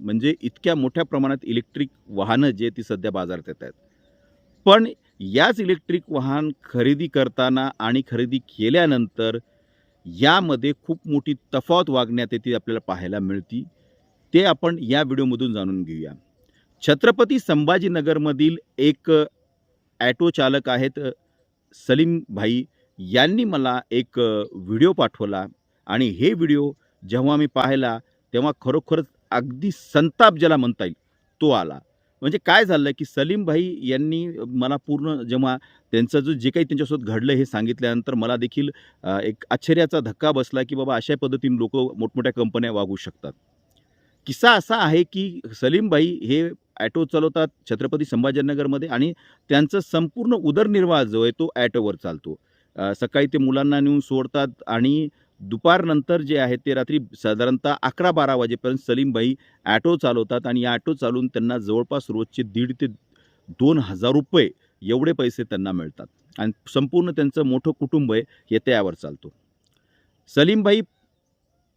म्हणजे इतक्या मोठ्या प्रमाणात इलेक्ट्रिक वाहनं जे ती सध्या बाजारात येत आहेत. पण याच इलेक्ट्रिक वाहन खरेदी करताना आणि खरेदी केल्यानंतर यामध्ये खूप मोठी तफावत वागण्यात येते आपल्याला पाहायला मिळती. ते आपण या व्हिडिओमधून जाणून घेऊया. छत्रपती संभाजीनगरमधील एक ॲटो चालक आहेत सलीम भाई. यांनी मला एक व्हिडिओ पाठवला आणि हे व्हिडिओ जेव्हा मी पाहिला तेव्हा खरोखरच अगदी संताप ज्याला म्हणता येईल तो आला. म्हणजे काय झालं की सलीम भाई यांनी मला पूर्ण जेव्हा त्यांचं जो जे काही त्यांच्यासोबत घडलं हे सांगितल्यानंतर मला देखील एक आश्चर्याचा धक्का बसला की बाबा अशा पद्धतीने लोक मोठमोठ्या कंपन्या वागू शकतात. किस्सा असा आहे की सलीम भाई हे ॲटो चालवतात छत्रपती संभाजीनगरमध्ये आणि त्यांचं संपूर्ण उदरनिर्वाह जो आहे तो ॲटोवर चालतो. सकाळी ते मुलांना नेऊन सोडतात आणि दुपारनंतर जे आहे ते रात्री साधारणतः अकरा बारा वाजेपर्यंत सलीमबाई ॲटो चालवतात आणि या ॲटो चालवून त्यांना जवळपास रोजचे दीड ते दोन हजार रुपये एवढे पैसे त्यांना मिळतात. आणि संपूर्ण त्यांचं मोठं कुटुंब आहे हे त्यावर चालतो. सलीमबाई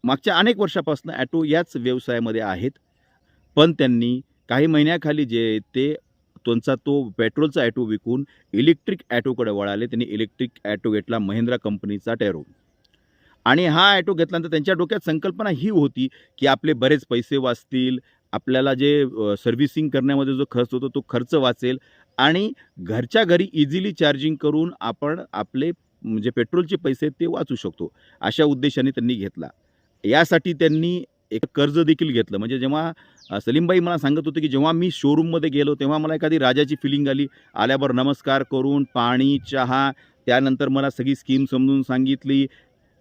मागच्या अनेक वर्षापासून ॲटो याच व्यवसायामध्ये आहेत. पण त्यांनी काही महिन्याखाली जे ते त्यांचा तो पेट्रोलचा ॲटो विकून इलेक्ट्रिक ॲटोकडे वळाले. त्यांनी इलेक्ट्रिक ॲटो घेतला महिंद्रा कंपनीचा टेरो आणि हा ॲटो घेतल्यानंतर त्यांच्या डोक्यात संकल्पना ही होती की आपले बरेच पैसे वाचतील आपल्याला जे सर्व्हिसिंग करण्यामध्ये जो खर्च होतो तो खर्च वाचेल आणि घरच्या घरी इझिली चार्जिंग करून आपण आपले म्हणजे पेट्रोलचे पैसे ते वाचू शकतो अशा उद्देशाने त्यांनी घेतला. यासाठी त्यांनी एक कर्ज देखील घेतलं. म्हणजे जेव्हा सलीमबाई मला सांगत होते की जेव्हा मी शोरूममध्ये गेलो तेव्हा मला एखादी राजाची फिलिंग आली. आल्यावर नमस्कार करून पाणी चहा त्यानंतर मला सगळी स्कीम समजून सांगितली.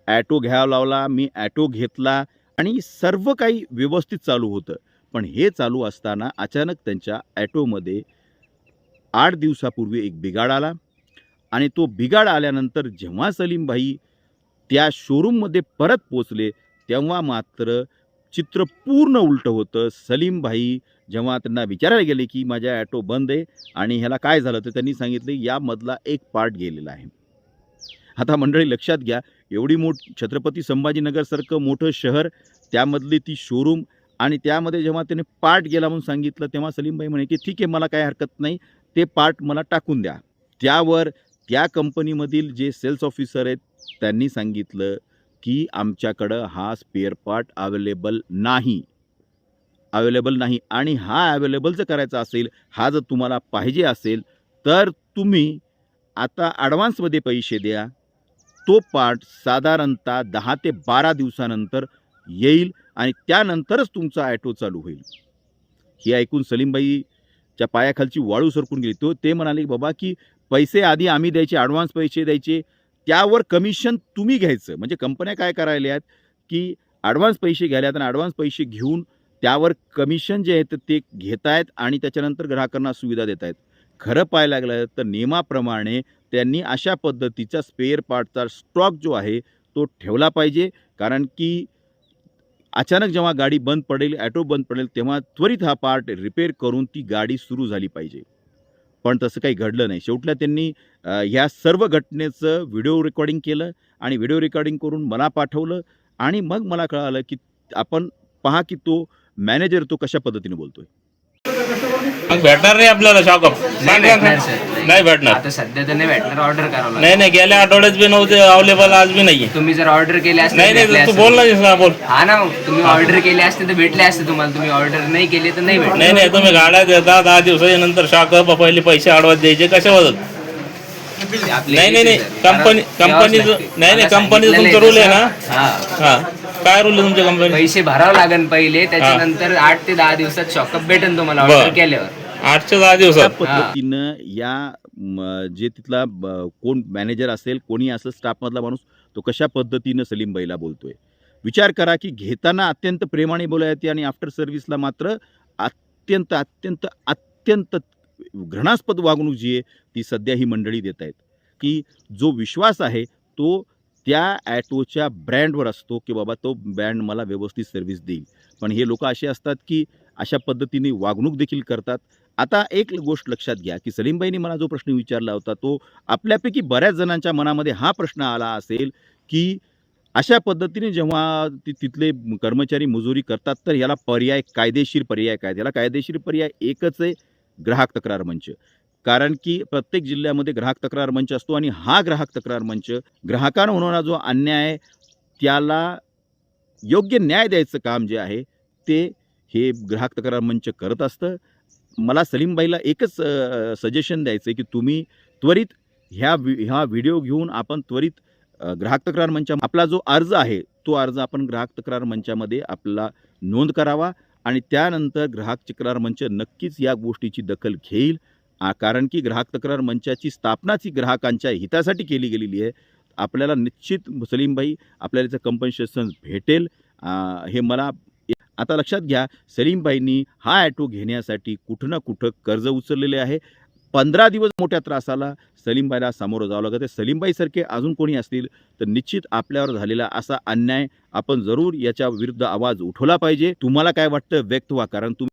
ॲटो घ्यावा लावला मी ॲटो घेतला आणि सर्व काही व्यवस्थित चालू होतं. पण हे चालू असताना अचानक त्यांच्या ॲटोमध्ये आठ दिवसापूर्वी एक बिघाड आला आणि तो बिघाड आल्यानंतर जेव्हा सलीमभाई त्या शोरूममध्ये परत पोचले तेव्हा मात्र चित्र पूर्ण उलटं होतं. सलीमभाई जेव्हा त्यांना विचारायला गेले की माझ्या ॲटो बंद आहे आणि ह्याला काय झालं तर त्यांनी सांगितले यामधला एक पार्ट गेलेला आहे. आता मंडळी लक्षात घ्या एवढी मोठ छत्रपती संभाजीनगरसारखं मोठं शहर त्यामधली ती शोरूम आणि त्यामध्ये जेव्हा त्याने पार्ट गेला म्हणून सांगितलं तेव्हा सलीमबाई म्हणे की ठीक आहे मला काय हरकत नाही ते पार्ट मला टाकून द्या. त्यावर त्या कंपनीमधील जे सेल्स ऑफिसर आहेत त्यांनी सांगितलं की आमच्याकडं हा स्पेअर पार्ट अवेलेबल नाही. अवेलेबल नाही. आणि हा अवेलेबल जर करायचा असेल हा जर तुम्हाला पाहिजे असेल तर तुम्ही आता ॲडव्हान्समध्ये पैसे द्या. तो पार्ट साधारणतः दहा ते बारा दिवसानंतर येईल आणि त्यानंतरच तुमचा ॲटो चालू होईल. हे ऐकून सलीमबाईच्या पायाखालची वाळू सरकून गेली. तो ते म्हणाले बाबा की पैसे आधी आम्ही द्यायचे ॲडव्हान्स पैसे द्यायचे त्यावर कमिशन तुम्ही घ्यायचं. म्हणजे कंपन्या काय करायला आहेत की ॲडव्हान्स पैसे घ्यायला आणि ॲडव्हान्स पैसे घेऊन त्यावर कमिशन जे आहे ते घेत आहेत आणि त्याच्यानंतर ग्राहकांना सुविधा देत आहेत खरं पाहायला लागलं तर नियमाप्रमाणे त्यांनी अशा पद्धतीचा स्पेअर पार्टचा स्टॉक जो आहे तो ठेवला पाहिजे. कारण की अचानक जेव्हा गाडी बंद पडेल ॲटो बंद पडेल तेव्हा त्वरित हा पार्ट रिपेअर करून ती गाडी सुरू झाली पाहिजे. पण तसं काही घडलं नाही. शेवटला त्यांनी ह्या सर्व घटनेचं व्हिडिओ रेकॉर्डिंग केलं आणि व्हिडिओ रेकॉर्डिंग करून मला पाठवलं आणि मग मला कळालं की आपण पहा की तो मॅनेजर तो कशा पद्धतीने बोलतो आहे मग भेटणार नाही आपल्याला शॉकअप नाही भेटणार भेटणार. आता सध्या तर नाही भेटणार ऑर्डर करावं नाही नाही गेल्या आठवड्यात बी नव्हते अवेलेबल आज बी नाहीये. तुम्ही जर ऑर्डर केले असते नाही नाही तू. बोल ना बोल. हा ना तुम्ही ऑर्डर केले असते तर भेटले असते तुम्हाला. तुम्ही ऑर्डर नाही केले तर नाही भेटले नाही नाही तुम्ही गाड्या देता दहा दिवसाच्या नंतर शॉकअप पहिले पैसे अडवत द्यायचे कशावर? आपली नाही नाही नाही? Company company. नाही नाही कंपनीचं सांगितलेलं तुमचं रूल आहे. ना? हा. काय रूल आहे तुमच्या कंपनी पैसे भरावं लागेल पहिले त्याच्यानंतर आठ ते दहा दिवसात शॉकअप भेटेल तुम्हाला. ऑर्डर केल्यावर. आठच्या दहा दिवसात. पद्धतीनं या जे तिथला ब, कोण मॅनेजर असेल कोणी असेल स्टाफमधला माणूस तो कशा पद्धतीनं सलीमबाईला बोलतोय? विचार करा की घेताना अत्यंत प्रेमाने बोलायला येते आणि आफ्टर सर्व्हिसला मात्र अत्यंत अत्यंत अत्यंत घृणास्पद वागणूक जी आहे ती सध्या ही मंडळी देत आहेत की जो विश्वास आहे तो त्या ॲटोच्या ब्रँडवर असतो की बाबा तो ब्रँड मला व्यवस्थित सर्व्हिस देईल. पण हे लोक असे असतात की अशा पद्धतीने वागणूक देखील करतात. आता एक गोष्ट लक्षात घ्या की सलीमबाईंनी मला जो प्रश्न विचारला होता तो आपल्यापैकी बऱ्याच जणांच्या मनामध्ये हा प्रश्न आला असेल की अशा पद्धतीने जेव्हा ती तिथले कर्मचारी मजुरी करतात तर याला पर्याय कायदेशीर पर्याय काय? याला कायदेशीर पर्याय एकच आहे ग्राहक तक्रार मंच. कारण की प्रत्येक जिल्ह्यामध्ये ग्राहक तक्रार मंच असतो आणि हा ग्राहक तक्रार मंच ग्राहकांना होणारा जो अन्याय त्याला योग्य न्याय द्यायचं काम जे आहे ते हे ग्राहक तक्रार मंच करत असतं. मला सलीमबाईला एकच सजेशन द्यायचं आहे की तुम्ही त्वरित ह्या व्हि ह्या व्हिडिओ घेऊन आपण त्वरित ग्राहक तक्रार मंचा आपला जो अर्ज आहे तो अर्ज आपण ग्राहक तक्रार मंचामध्ये आपला नोंद करावा आणि त्यानंतर ग्राहक तक्रार मंच नक्कीच या गोष्टीची दखल घेईल. कारण की ग्राहक तक्रार मंचाची स्थापनाच ही ग्राहकांच्या हितासाठी केली गेलेली आहे. आपल्याला निश्चित सलीमबाई आपल्याला याचं कंपन्सेशन भेटेल. हे मला आता लक्षात घ्या सलीमबाईंनी हा ॲटो घेण्यासाठी कुठं ना कुठं कर्ज उचललेले आहे. पंधरा दिवस मोठ्या त्रासाला सलीमबाईला सामोरं जावं लागतं सलीमबाईसारखे अजून कोणी असतील तर निश्चित आपल्यावर झालेला असा अन्याय आपण जरूर याच्या विरुद्ध आवाज उठवला पाहिजे. तुम्हाला काय वाटतं? व्यक्त व्हा कारण तुम्ही